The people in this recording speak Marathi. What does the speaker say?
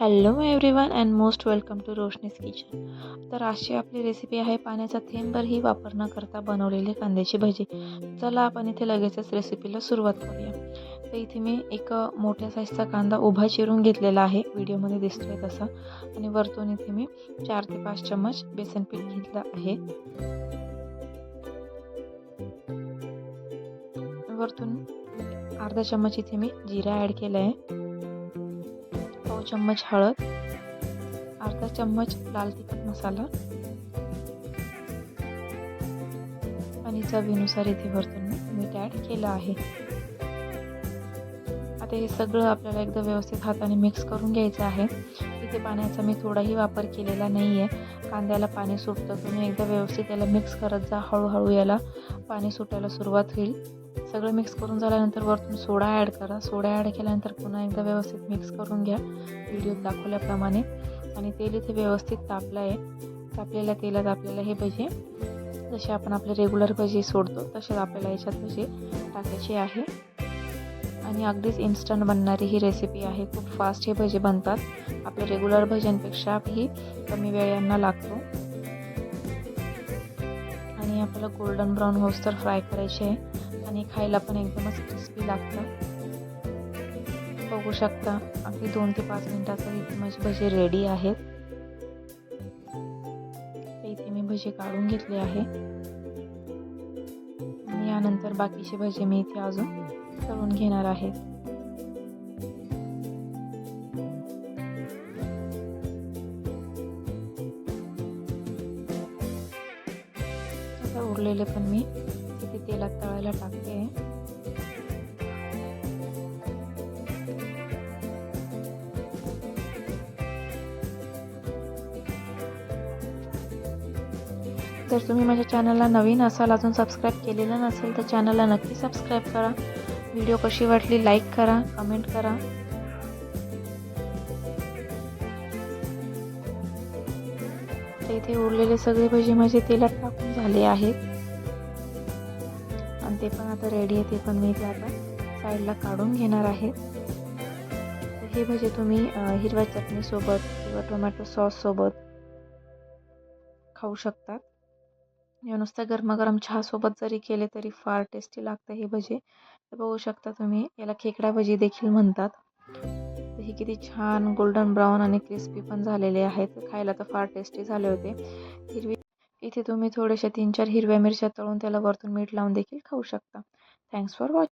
Hello everyone and most welcome to Roshni's kitchen तर आजची आपली रेसिपी आहे पाण्याचा थेंबरही वापर न करता बनवलेली कांद्याची भजी. चला आपण इथे लगेचच रेसिपीला सुरुवात करूया. तर इथे मी एक मोठ्या साईजचा कांदा उभा चिरून घेतलेला आहे. व्हिडिओमध्ये दिसतोय तसा. आणि वरतून इथे मी चार ते पाच चम्मच बेसन पीठ घेतलं आहे. वरतून अर्धा चम्मच इथे मी जिरा ॲड केला आहे चम्मच हळद अर्धा चम्मच लाल तिखट मसाला आणि चवीनुसार इथे वरतून मी मीठ ॲड केलं आहे. आता हे सगळं आपल्याला एकदा व्यवस्थित हाताने मिक्स करून घ्यायचं आहे. इथे पाण्याचा मी थोडाही वापर केलेला नाही आहे कांद्याला पाणी सुटतं तुम्ही एकदा व्यवस्थित याला मिक्स करत जा. हळूहळू याला पाणी सुटायला सुरुवात होईल. सगळं मिक्स करून झाल्यानंतर वरतून सोडा ॲड करा. सोडा ॲड केल्यानंतर पुन्हा एकदा व्यवस्थित मिक्स करून घ्या. व्हिडिओत दाखवल्याप्रमाणे. आणि तेल इथे व्यवस्थित तापलं आहे तापलेल्या तेलात आपल्याला हे भजे जसे आपण आपले रेग्युलर भजी सोडतो तसेच आपल्याला याच्यात भजी टाकायचे आहे. आणि अगदीच इन्स्टंट बनणारी ही रेसिपी आहे. खूप फास्ट हे भजे बनतात. आपल्या रेग्युलर भज्यांपेक्षाही कमी वेळ यांना लागतो. आणि आपल्याला गोल्डन ब्राऊन होस तर फ्राय करायचे आहे. आणि खायला पण एकदमच क्रिस्पी लागतं. बघू शकता अगदी दोन ते पाच मिनिटाचं इथे माझी भजी रेडी आहेत. इथे मी भजी काढून घेतली आहे. आणि यानंतर बाकीचे भजी मी इथे अजून तळून घेणार आहे. उरलेले पण मी. किती तेलात तळायला टाकते. जर तुम्ही माझ्या चॅनलला नवीन असाल अजून सबस्क्राईब केलेलं नसेल तर चॅनलला नक्की सबस्क्राईब करा. व्हिडिओ कशी वाटली लाईक करा कमेंट करा. आता इथे उरलेले सगळे भजी माझे तेलात टाकून झाले आहेत. आणि ते पण आता रेडी आहे ते पण मी ते आता साईडला काढून घेणार आहे. तर हे भजे तुम्ही हिरव्या चटणीसोबत किंवा टोमॅटो सॉससोबत खाऊ शकतात. या नुसतं गरमागरम चहासोबत जरी केले तरी फार टेस्टी लागतं हे भजे. बघू शकता तुम्ही याला खेकडा भजी देखील म्हणतात. हे किती छान गोल्डन ब्राऊन आणि क्रिस्पी पण झालेले आहेत. खायला तर फार टेस्टी झाले होते. हिरवी इथे तुम्ही थोड्याशा तीन चार हिरव्या मिरच्या तळून त्याला वरतून मीठ लावून देखील खाऊ शकता. Thanks for watching